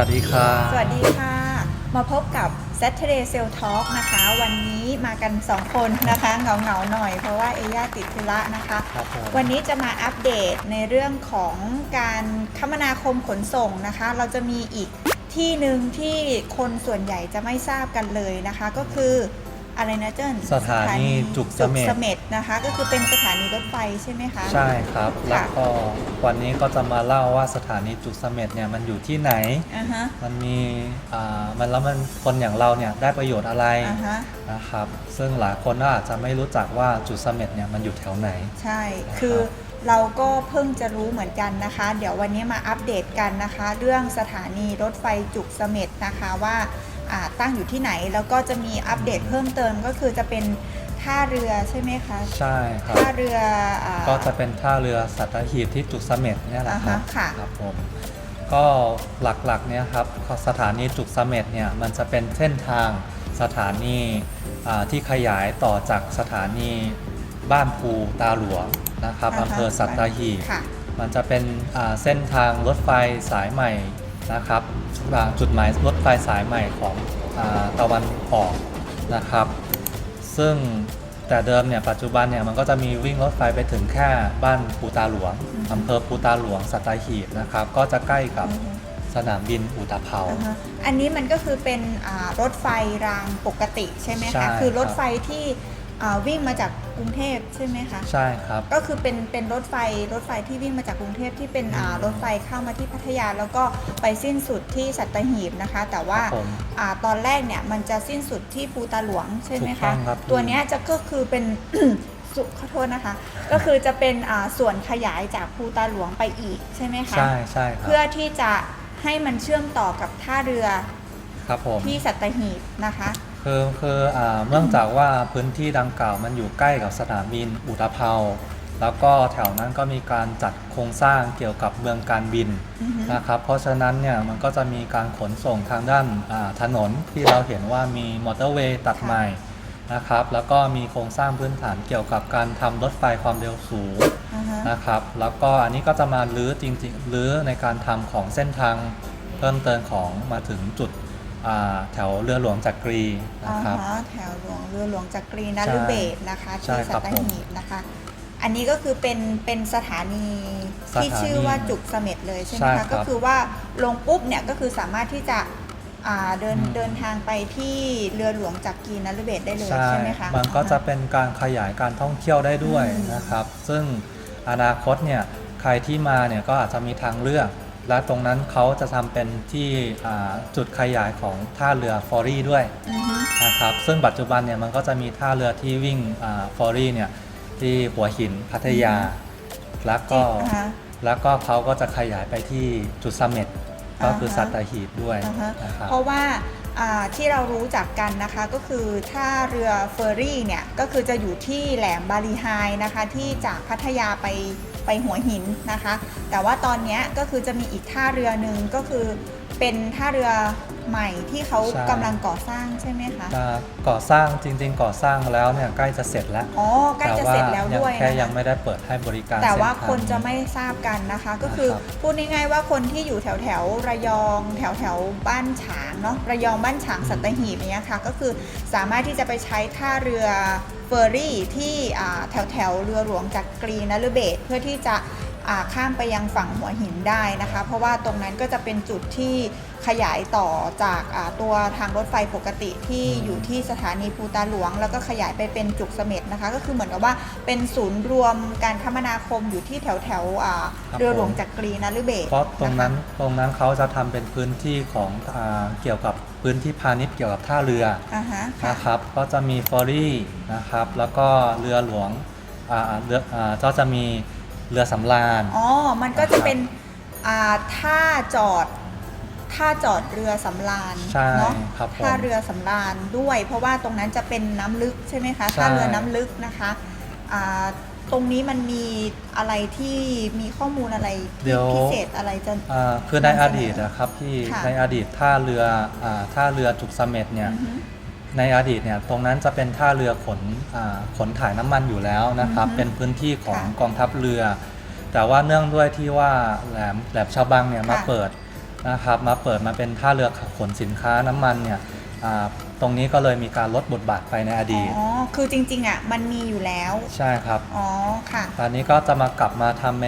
สวัสดีครับ สวัสดีค่ะ มาพบกับ Saturday Sale Talk นะคะ วันนี้มากัน 2 คนนะคะเหงาๆหน่อยเพราะว่าเอย่าติดธุระนะคะ ครับผมวันนี้จะมาอัปเดตในเรื่องของการคมนาคมขนส่งนะคะ เราจะมีอีกที่หนึ่งที่คนส่วนใหญ่จะไม่ทราบกันเลยนะคะ ก็คือ อะไรนะเจิ้นสถานีจุกเสม็ดจุกเสม็ดนะคะ ก็คือเป็นสถานีรถไฟใช่ไหมคะ ใช่ครับ แล้วก็วันนี้ก็จะมาเล่าว่าสถานีจุกเสม็ดเนี่ยมันอยู่ที่ไหนอ่าฮะมันมีอ่ามันแล้วมันคนอย่างเราเนี่ยได้ประโยชน์อะไรอ่าฮะนะครับ ซึ่งหลายคนก็อาจจะไม่รู้จักว่าจุกเสม็ดเนี่ยมันอยู่แถวไหน ใช่นะครับคือเราก็เพิ่งจะรู้เหมือนกันนะคะ เดี๋ยววันนี้มาอัปเดตกันนะคะ เรื่องสถานีรถไฟจุกเสม็ดนะคะว่าอ่า ตั้งอยู่ที่ไหน แล้วก็จะมีอัปเดตเพิ่มเติมก็คือจะเป็นท่าเรือใช่ไหมคะใช่ครับท่าเรืออ่าก็จะเป็นท่าเรือสัตหีบที่จุกเสม็ดเนี่ยแหละครับอ่าฮะค่ะครับผมก็หลักๆเนี่ยครับสถานีจุกเสม็ดเนี่ยมันจะเป็นเส้นทางสถานีอ่าที่ขยายต่อจากสถานีบ้านภูตาหลวงนะครับอ่าฮะอำเภอสัตหีบค่ะมันจะเป็นอ่าเส้นทางรถไฟสายใหม่ นะครับอ่าจุดหมายรถไฟสายใหม่ของอาตะวันออกนะครับ ซึ่งแต่เดิมเนี่ยปัจจุบันเนี่ยมันก็จะมีวิ่งรถไฟไปถึงแค่บ้านปูตาหลวงอืมอำเภอปูตาหลวงสัตหีบนะครับ ก็จะใกล้กับสนามบินอุตภเปาอ่าฮะอันนี้มันก็คือเป็นอ่ารถไฟรางปกติใช่ไหมใช่คะ คือรถครับไฟที่อ่า วิ่งมาจากกรุงเทพใช่ไหมคะ ใช่ครับ ก็คือเป็นเป็นรถไฟรถไฟที่วิ่งมาจากกรุงเทพที่เป็นอ่ารถไฟเข้ามาที่พัทยา แล้วก็ไปสิ้นสุดที่สัตหีบนะคะ แต่ว่าครับผมอ่าตอนแรกเนี่ยมันจะสิ้นสุดที่ภูตาหลวงใช่ไหมถูกต้คะองครับตัวเนี้ยจะก็คือเป็นสุขอโทษนะคะ ก็คือจะเป็นอ่าส่วนขยายจากภูตาหลวงไปอีกใช่ไหมคะใช่ใช่ครับเพื่อที่จะให้มันเชื่อมต่อกับท่าเรือครับผมที่สัตหีบนะคะ คือคืออ่าเนื่องจากว่าพื้นที่ดังกล่าวมันอยู่ใกล้กับสนามบินอุตภเปาแล้วก็แถวนั้นก็มีการจัดโครงสร้างเกี่ยวกับเมืองการบินอือฮึนะครับ เพราะฉะนั้นเนี่ยมันก็จะมีการขนส่งทางด้านอ่าถนนที่เราเห็นว่ามีมอเตอร์เวย์ตัดใหม่นะครับ แล้วก็มีโครงสร้างพื้นฐานเกี่ยวกับการทำรถไฟความเร็วสูงอ่าฮะนะครับ แล้วก็อันนี้ก็จะมาลื้อจริงๆลื้อในการทำของเส้นทางเพิ่มเติมของมาถึงจุดอ่า แถวเรือหลวงจักรีอ๋อนะครับฮะแถวหลวงเรือหลวงจักรีนใช่ฤเบศรนะคะใช่ที่ครัสับตผมหีบนะคะ อันนี้ก็คือเป็นเป็นสถานีที่สถานีชื่อว่าจุกเสม็ดเลยใช่ไหมใช่ครัคะบก็คือว่าลงปุ๊บเนี่ยก็คือสามารถที่จะอ่าเดินอืมเดินทางไปที่เรือหลวงจักรีนฤเบศรได้เลยใช่ใช่ไหมคะมันก็จะเป็นการขยายการท่องเที่ยวได้ด้วยอืมนะครับ ซึ่งอนาคตเนี่ยใครที่มาเนี่ยก็อาจจะมีทางเลือก และตรงนั้นเขาจะทำเป็นที่อ่าจุดขยายของท่าเรือฟอรี่ด้วยอือฮึนะครับซึ่งปัจจุบันเนี่ยมันก็จะมีท่าเรือที่วิ่งฟอรี่เนี่ยที่หัวหินพัทยา แล้วก็อ่าฮะแล้วก็เขาก็จะขยายไปที่จุดเสม็ดก็คืออ่าฮะสัตหีบด้วยอ่าฮะนะครับเพราะว่าอ่าที่เรารู้จักกันนะคะก็คือท่าเรือเฟอร์รี่เนี่ยก็คือจะอยู่ที่แหลมบาลีไฮนะคะที่จากพัทยาไป ไปหัวหินนะคะ แต่ว่าตอนเนี้ยก็คือจะมีอีกท่าเรือหนึ่งก็คือเป็นท่าเรือใหม่ที่เขาใช่ กำลังก่อสร้างใช่ไหมคะ จะก่อสร้างจริง ๆ ก่อสร้างแล้วเนี่ยใกล้จะเสร็จแล้วอ๋อ ใกล้จะเสร็จแล้วด้วยแค่นะยังคะ ไม่ได้เปิดให้บริการแต่ว่าเส้ทง คนจะไม่ทราบกันนะคะ ก็คือนะครับพูดง่ายๆว่าคนที่อยู่แถวแถวๆระยอง แถวแถวๆบ้านฉางเนาะระยองบ้านฉางสัตหีบอย่างเนี้ยค่ะก็คือสามารถที่จะไปใช้ท่าเรือ เฟอร์รี่ที่แถวแถวๆเรือหลวงจากกรีนลเบตเพื่อที่จะ ข้ามไปยังฝั่งหัวหินได้นะคะ เพราะว่าตรงนั้นก็จะเป็นจุดที่ขยายต่อจากอ่าตัวทางรถไฟปกติที่อยู่ที่สถานีภูตาหลวง แล้วก็ขยายไปเป็นจุกเสม็ดนะคะ ก็คือเหมือนกับว่าเป็นศูนย์รวมการคมนาคมอยู่ที่แถวแถวๆอ่าครับเรือหลวงจักรีนฤเบศเพราะตรงนั้นะคะตรงนั้นเขาจะทำเป็นพื้นที่ของอาเกี่ยวกับพื้นที่พาณิชย์เกี่ยวกับท่าเรืออ่าฮะค่ะนะครับก็จะมีฟอรี่นะครับแล้วก็เรือหลวงอ่าเรืออ่าก็จะมี เรือสำราญ อ๋อ มันก็จะเป็นอ่าท่าจอดท่าจอดเรือสำราญใช่เนาะครับผมท่าเรือสำราญด้วย เพราะว่าตรงนั้นจะเป็นน้ำลึกใช่ไหมคะใช่ ท่าเรือน้ำลึกนะคะอ่าตรงนี้มันมีอะไรที่มีข้อมูลอะไรที่พิเศษอะไรจะ อ่าคือในอดีตนะครับพี่ค่ะในอดีตท่าเรืออ่าท่าเรือจุกเสม็ดเนี่ย อือฮึ ในอดีตเนี่ยตรงนั้นจะเป็นท่าเรือขนอ่าขนถ่ายน้ำมันอยู่แล้วนะครับอือฮึเป็นพื้นที่ของค่ะกองทัพเรือ แต่ว่าเนื่องด้วยที่ว่าแหลมแหลมฉบังเนี่ยมาค่ะเปิดนะครับมาเปิดมาเป็นท่าเรือขนสินค้าน้ำมันเนี่ยอ่าตรงนี้ก็เลยมีการลดบทบาทไปในอดีตอ๋อคือจริงๆอะมันมีอยู่แล้ว ใช่ครับอ๋อค่ะตอนนี้ก็จะมากลับมาทำใน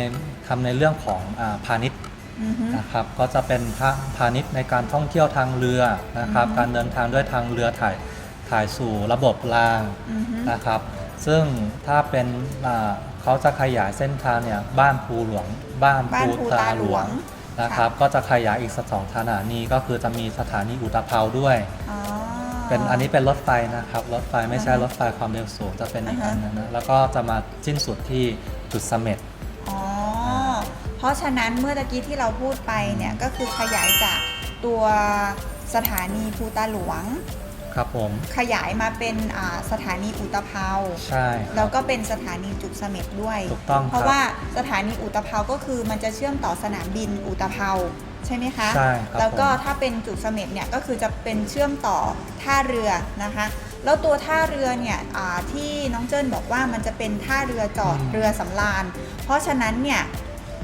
ทำในเรื่องของอาพาณิชย์อือฮึนะครับก็จะเป็นพาพาณิชย์ในการท่องเที่ยวทางเรือนะครับอือฮึการเดินทางด้วยทางเรือถ่าย ถ่ายสู่ระบบรางอือฮึ นะครับ ซึ่งถ้าเป็นอ่าเขาจะขยายเส้นทางเนี่ยบ้านภูหลวง บ้านบ้านภูภูตาตาหหลลววงงนะครับ ก็จะขยายอีกสองสถานีก็คือจะมีสถานีอุตภเปาด้วย อ๋อ เป็นอันนี้เป็นรถไฟนะครับรถไฟไม่ใช่อ่าฮะรถไฟความเร็วสูงจะเป็นอีกอ่าอัฮะนนึงนะแล้วก็จะมาสิ้นสุดที่จุดเสม็ด อ๋อ เพราะฉะนั้นเมื่อตะกี้ที่เราพูดไปเนี่ยก็คือขยายจากตัวสถานีภูตาหลวง ครับผมขยายมาเป็นอ่าสถานีอุตภเปาใช่ครับ แล้วก็เป็นสถานีจุดเสม็ดด้วย ถูกต้องเพราะครับว่าสถานีอุตภเปาก็คือมันจะเชื่อมต่อสนามบินอุตภเปาใช่ไหมคะ ใช่ครับแล้วก็ผมถ้าเป็นจุดเสม็ดเนี่ยก็คือจะเป็นเชื่อมต่อท่าเรือนะคะ แล้วตัวท่าเรือเนี่ยอ่าที่น้องเจิ้นบอกว่ามันจะเป็นท่าเรือจอดอืม เรือสำราญ เพราะฉะนั้นเนี่ย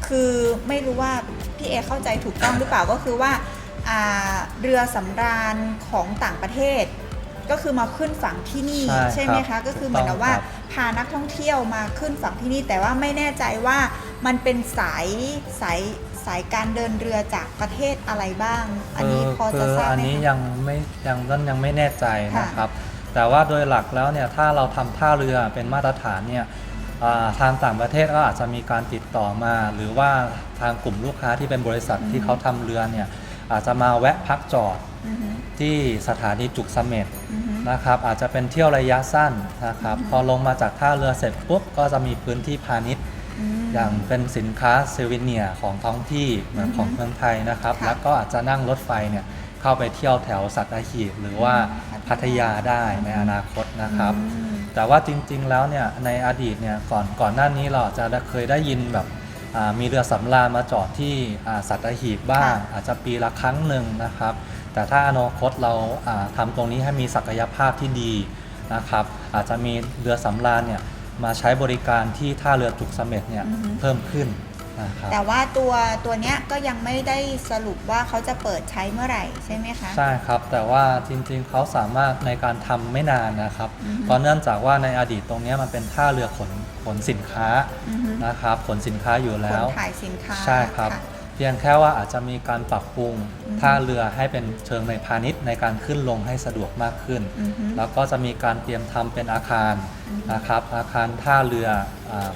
คือไม่รู้ว่าพี่เอเข้าใจถูกต้องหรือเปล่าก็คือว่าอ่า เรือสำราญของต่างประเทศ ก็คือมาขึ้นฝั่งที่นี่ใช่ใช่ไหมครัคะ บก็คือเหมือนกับว่าถูกต้องครับพานักท่องเที่ยวมาขึ้นฝั่งที่นี่ แต่ว่าไม่แน่ใจว่ามันเป็นสายสายสายการเดินเรือจากประเทศอะไรบ้าง อันนี้พอคืจะอทราบอันไหมนี้คะ ยังไม่ยังนั่นยังไม่แน่ใจค่ะนะครับ แต่ว่าโดยหลักแล้วเนี่ยถ้าเราทำท่าเรือเป็นมาตรฐานเนี่ยอ่าทางต่างประเทศก็อาจจะมีการติดต่อมา หรือว่าทางกลุ่มลูกค้าที่เป็นบริษัทที่เขาทำเรือเนี่ย อาจจะมาแวะพักจอดอือฮึที่สถานีจุกเสม็ดอือฮึนะครับอาจจะเป็นเที่ยวระยะสั้นนะครับพอลงมาจากท่าเรือเสร็จปุ๊บก็จะมีพื้นที่พาณิชย์มอย่างเป็นสินค้าเซเวเนียของท้องที่เหมือนอือฮึของเมืองไทยนะครับค่ะแล้วก็อาจจะนั่งรถไฟเนี่ยเข้าไปเที่ยวแถวสัตหีบหรือว่าอืมพัทยาได้ในอนาคตนะครับอืมแต่ว่าจริงๆแล้วเนี่ยในอดีตเนี่ยก่อนก่อนหน้านี้เราอาจจะได้เคยได้ยินแบบอ่า มีเรือสำราญมาจอดที่อ่าสัตหีบบ้างค่ะอาจจะปีละครั้งหนึ่งนะครับ แต่ถ้าอนาคตเราอ่าทำาตรงนี้ให้มีศักยภาพที่ดีนะครับ อาจจะมีเรือสำราญเนี่ยมาใช้บริการที่ท่าเรือจุกเสม็ดเนี่ยอือฮึเพิ่มขึ้นนะครับแต่ว่าตัวตัวเนี้ยก็ยังไม่ได้สรุปว่าเขาจะเปิดใช้เมื่อไหร่ใช่ไหมคะ ใช่ครับ แต่ว่าจริงๆเขาสามารถในการทำไม่นานนะครับอือฮึเพราะเนื่องจากว่าในอดีตตรงเนี้ยมันเป็นท่าเรือขน ขนสินค้าอือฮึ นะครับขนสินค้าอยู่ขแล้นว ถ่ายสินค้าใช่ครับะ เพียงแค่ว่าอาจจะมีการปรับปรุงอือฮึท่าเรือให้เป็นเชิงในพาณิชย์ในการขึ้นลงให้สะดวกมากขึ้น อือฮึ แล้วก็จะมีการเตรียมทำเป็นอาคารอือฮึนะครับ อาคารท่าเรือ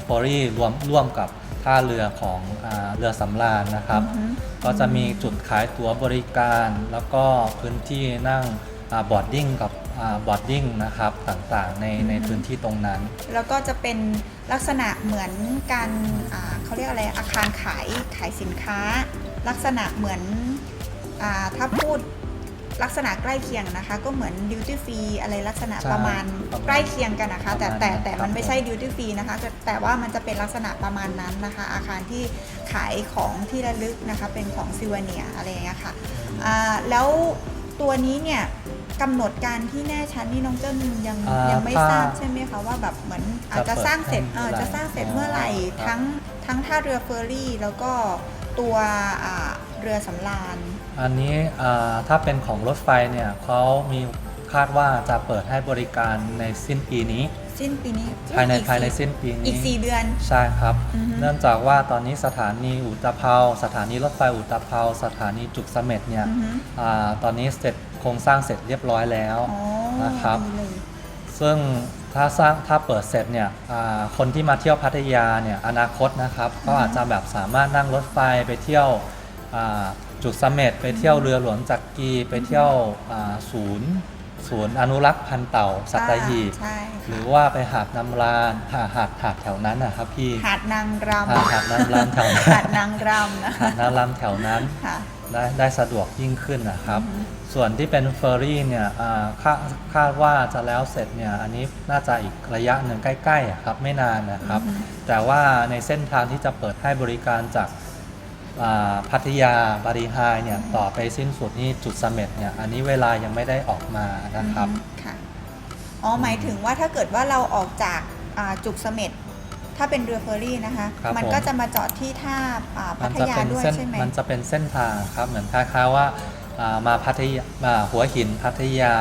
ฟอรี่รวมร่วมกับท่าเรือของอาเรือสำราญนะครับ อือฮึ ก็จะมีจุดขายตั๋วบริการ แล้วก็พื้นที่นั่งบอร์ดดิ้งกับ บอร์ดดิ้งนะครับต่างๆในในพื้นที่ตรงนั้น แล้วก็จะเป็นลักษณะเหมือนการอ่าเขาเรียกอะไรอาคารขายขายสินค้า ลักษณะเหมือนอาถ้าพูดลักษณะใกล้เคียงนะคะ ก็เหมือนดิวตี้ฟรีอะไรลักษณะใช่ประมาณประมาณใกล้เคียงกันนะคะ แต่ประมาณแต่นั้นแต่ครับมันไม่ใช่ดิวตี้ฟรีนะคะแต่แต่ว่ามันจะเป็นลักษณะประมาณนั้นนะคะ อาคารที่ขายของที่ระลึกนะคะเป็นของซิวเนียอะไรอย่างเงี้ยค่ะอ่าแล้ว ตัวนี้เนี่ยกำหนดการที่แน่ชัดนี่น้องเจิ้นยังอ่ายัยังไม่ถ้าทราบใช่ไหมคะว่าแบบเหมือนอาจจะสร้างเสร็จเออจะสร้างเสร็จเมื่อไหร่ครับ ทั้งทั้งท่าเรือเฟอร์รี่ แล้วก็ตัวอ่าเรือสำราญ อันนี้อ่าถ้าเป็นของรถไฟเนี่ยเขามีคาดว่าจะเปิดให้บริการในสิ้นปีนี้ สิ้นปีนี้ภายในอีกภายในสี่สิ้นปีอีนี้กสี่เดือน ใช่ครับอือฮึเนื่องจากว่าตอนนี้สถานีอุตภเปาสถานีรถไฟอุตภเปาสถานีจุกเสม็ดเนี่ยอือฮึอาตอนนี้เสร็จโครงสร้างเสร็จเรียบร้อยแล้วอ๋อนะครับดีเลยซึ่งถ้าสร้างถ้าเปิดเสร็จเนี่ยอ่าคนที่มาเที่ยวพัทยาเนี่ยอนาคตนะครับก็อาจจะแบบสามารถนั่งรถไฟไปเที่ยวอ่าจุกเสม็ดไปเที่ยวเรือหลวงจักรีไปเที่ยวอ่าศูนย์ ศูนย์อนุรักษ์พันธุ์เต่าสัตหีบใช่หค่ะรือว่าไปหาดน้ำรานหาหาดหาดแถวนั้นนะครับพี่หาดนางรหาดหาดน้ำรานแถวำนั้นหาดนางรำนะหาดน้ำรานแถวนั้นค่ะได้ได้สะดวกยิ่งขึ้นนะครับอือฮึส่วนที่เป็นเฟอร์รี่เนี่ยอ่าคาดคาดว่าจะแล้วเสร็จเนี่ยอันนี้น่าจะอีกระยะหนึ่งใกล้ๆอะครับไม่นานนะครับอือฮึแต่ว่าในเส้นทางที่จะเปิดให้บริการจากอ่า พัทยาบารีไฮเนี่ยต่อไปสิ้นสุดนี่จุดเสม็ดเนี่ยอันนี้เวลายังไม่ได้ออกมานะครับอืมค่ะอ๋อหมายถึงว่าถ้าเกิดว่าเราออกจากอ่าจุกเสม็ดถ้าเป็นเรือเฟอร์รี่นะคะครับมันผมก็จะมาจอดที่ท่าอ่าพัมันทจะยาเป็นด้วยเส้นใช่ไหมมันจะเป็นเส้นทางครับเหมือนคล้ายๆว่าอ่า มาพัทยามาหัวหินพัทยา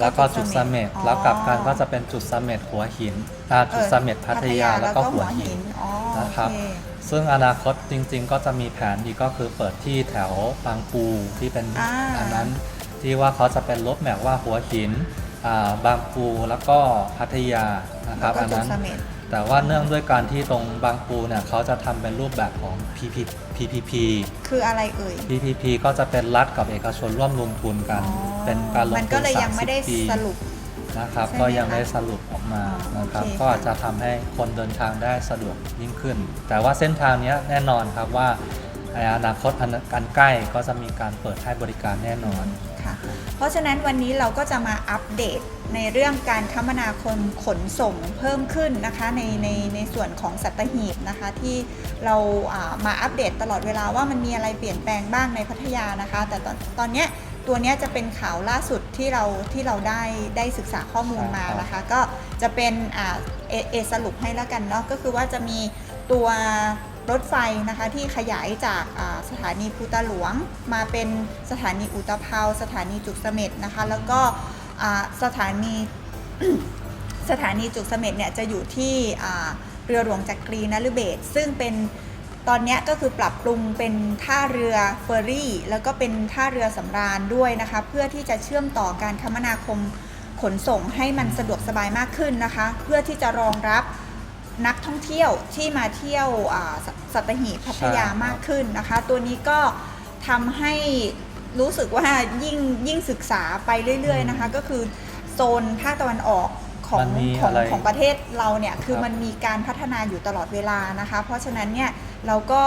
แล้วก็จุดเสม็ดอ๋อแล้วกลับกันก็จะเป็นจุดเสม็ดหัวหินอ่าจุดเสม็ดพัทยาแล้วก็หัวหินอ๋อนะครับโอเคซึ่งอนาคตจริง ๆ ก็จะมีแผนอีกก็คือเปิดที่แถวบางปูที่เป็นอ่าอันนั้นที่ว่าเขาจะเป็นรถแมพว่าหัวหินอ่าบางปูแล้วก็พัทยานะครับแล้วก็อันจุดนั้นเสม็ด แต่ว่าเนื่องด้วยการที่ตรงบางปูเนี่ยเขาจะทำเป็นรูปแบบของ PP PPP คืออะไรเอ่ย PPP ก็จะเป็นรัฐกับเอกชนร่วมลงทุนกันอ๋อเป็นการลงทุนมันก็เลยยังไม่ได้30ปีสรุปนะครับใช่ไหมก็ยังไม่คะสรุปออกมาอ๋อนะครับโอเคก็อาจจะทำให้คนเดินทางได้สะดวกยิ่งขึ้น แต่ว่าเส้นทางเนี้ยแน่นอนครับว่าในอนาคตอันการใกล้ก็จะมีการเปิดให้บริการแน่นอนค่ะ เพราะฉะนั้นวันนี้เราก็จะมาอัปเดตในเรื่องการคมนาคมขนส่งเพิ่มขึ้นนะคะในในในส่วนของสัตหีบนะคะที่เราามาอัปเดตตลอดเวลาว่ามันมีอะไรเปลี่ยนแปลงบ้างในพัทยานะคะ แต่ตอนตอนเนี้ยตัวเนี้ยจะเป็นข่าวล่าสุดที่เราที่เราได้ได้ศึกษาข้อมูลมานะคะ ก็จะเป็นอ่าเอเอสรุปให้แล้วกันเนาะก็คือว่าจะมีตัว รถไฟนะคะที่ขยายจากสถานีภูตาหลวง มาเป็นสถานีอุตภเปาสถานีจุกเสม็ดนะคะแล้วก็สถานีสถานีจุกเสม็ดเนี่ยจะอยู่ที่เรือหลวงจักรีนฤเบศซึ่งเป็นตอนนี้ก็คือปรับปรุงเป็นท่าเรือเฟอร์รี่ แล้วก็เป็นท่าเรือสำราญด้วยนะคะ เพื่อที่จะเชื่อมต่อการคมนาคมขนส่งให้มันสะดวกสบายมากขึ้นนะคะ เพื่อที่จะรองรับ นักท่องเที่ยวที่มาเที่ยวอ่าสสัตหีบพัทยาใช่ครับมากขึ้นนะคะ ตัวนี้ก็ทำให้รู้สึกว่ายิ่งยิ่งศึกษาไปเรื่อย ๆนะคะ ก็คือโซนภาคตะวันออกของมันมีของอะไรของประเทศเราเนี่ยคือครับมันมีการพัฒนาอยู่ตลอดเวลานะคะ เพราะฉะนั้นเนี่ยเราก็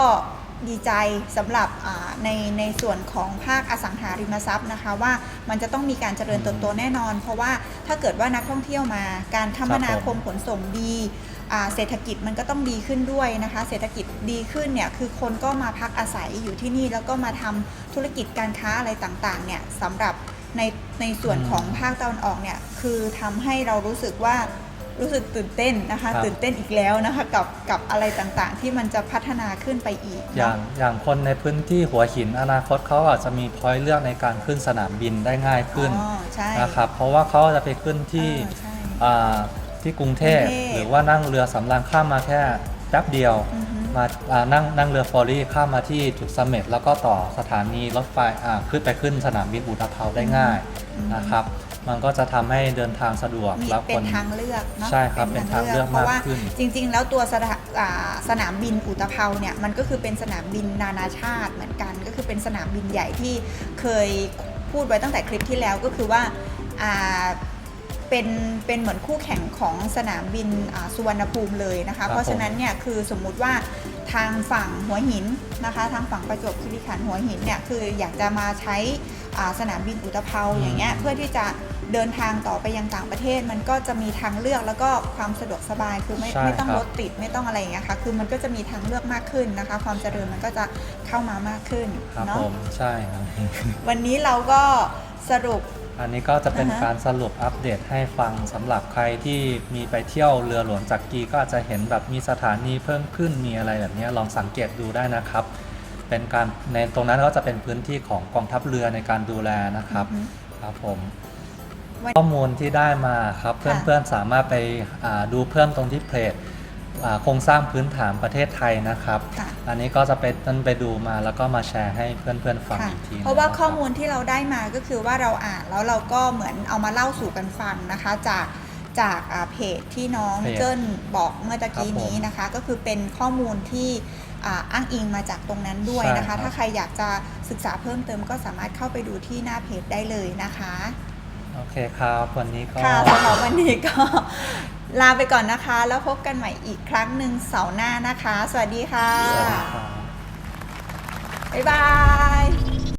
ดีใจสำหรับอ่าในในส่วนของภาคอสังหาริมทรัพย์นะคะ ว่ามันจะต้องมีการเจริญเติบโตแน่นอน เพราะว่าถ้าเกิดว่านักท่องเที่ยวมาการคมนาคมขนส่งดีอ่า เศรษฐกิจมันก็ต้องดีขึ้นด้วยนะคะ เศรษฐกิจดีขึ้นเนี่ยคือคนก็มาพักอาศัยอยู่ที่นี่แล้วก็มาทำธุรกิจการค้าอะไรต่างๆเนี่ยสำหรับในในส่วนอืมของภาคตะวันออกเนี่ยคือทำให้เรารู้สึกว่ารู้สึกตื่นเต้นนะคะครับตื่นเต้นอีกแล้วนะคะกับกับอะไรต่างๆ ที่มันจะพัฒนาขึ้นไปอีกอเนาะย่างอย่างคนในพื้นที่หัวหินอนาคตเขาอาจจะมีพอยเลือกในการขึ้นสนามบินได้ง่ายขึ้นอ๋อใช่นะครับเพราะว่าเขาจะไปขึ้นที่เออใช่อ่า ที่กรุงเทพกรุงเทพหรือว่านั่งเรือสำราญข้ามมาแค่แป๊บเดียว อือฮึ มาอ่านั่งนั่งเรือฟอร์รี่ข้ามมาที่จุดเสม็ดแล้วก็ต่อสถานีรถไฟอ่าขึ้นไปขึ้นสนามบินอุตภเปาได้ง่ายอืมนะครับ มันก็จะทำให้เดินทางสะดวกมีแล้วเป็คน นทางเลือกเนาะใช่ครับเป็นทางเลือกเพราะว่าากขึ้น จริง ๆ แล้วตัวสถาอ่าสนามบินอุตภเปาเนี่ยมันก็คือเป็นสนามบินนานาชาติเหมือนกัน ก็คือเป็นสนามบินใหญ่ที่เคยพูดไว้ตั้งแต่คลิปที่แล้วก็คือว่าอ่า เป็นเป็นเหมือนคู่แข่งของสนามบินอ่าสุวรรณภูมิเลยนะครัคะบเพราะฉะนั้นเนี่ยคือสมมุติว่าทางฝั่งหัวหินนะคะ ทางฝั่งประจวบคีรีขันธ์หัวหินเนี่ยคืออยากจะมาใช้อ่าสนามบินอุตภเปาอย่างเงี้ยเพื่อที่จะเดินทางต่อไปยังต่างประเทศ มันก็จะมีทางเลือกแล้วก็ความสะดวกสบายคือไม่ใช่ไม่ต้องครับรถติดไม่ต้องอะไรอย่างเงี้ยค่ะคือมันก็จะมีทางเลือกมากขึ้นนะคะ ความเจริญมันก็จะเข้ามามากขึ้นครับเนาะผมใช่ครับวันนี้เราก็สรุป อันนี้ก็จะเป็นอ่าฮะ การสรุปอัปเดตให้ฟังสำหรับใครที่มีไปเที่ยวเรือหลวงจักรีก็อาจจะเห็นแบบมีสถานีเพิ่มขึ้นมีอะไรแบบนี้ลองสังเกตดูได้นะครับ เป็นการในตรงนั้นก็จะเป็นพื้นที่ของกองทัพเรือในการดูแลนะครับอือฮึ ครับผม วัน ข้อมูลที่ได้มาครับ ค่ะ เพื่อนๆสามารถไปอ่าดูเพิ่มตรงที่เพจอ่า โครงสร้างพื้นฐานประเทศไทยนะครับค่ะอันนี้ก็จะไปต้นไปดูมาแล้วก็มาแชร์ให้เพื่อนๆฟังค่ะอีกที เพราะว่าคบข้อมูลที่เราได้มาก็คือว่าเราอ่านแล้วเราก็เหมือนเอามาเล่าสู่กันฟังนะคะจากจากอ่าเพจที่น้องเพจเจิ้นบอกเมื่อตะกี้ครับผมนี้นะคะ ก็คือเป็นข้อมูลที่อ่าอ้างอิงมาจากตรงนั้นด้วยนะคะใช่ครับถ้าใครอยากจะศึกษาเพิ่มเติมก็สามารถเข้าไปดูที่หน้าเพจได้เลยนะคะ โอเคครับ วันนี้ก็ค่ะสำหรับวันนี้ก็ ลาไปก่อนนะคะ แล้วพบกันใหม่อีกครั้งหนึ่งเสาร์หน้านะคะ สวัสดีค่ะสวัสดีครับบ๊ายบาย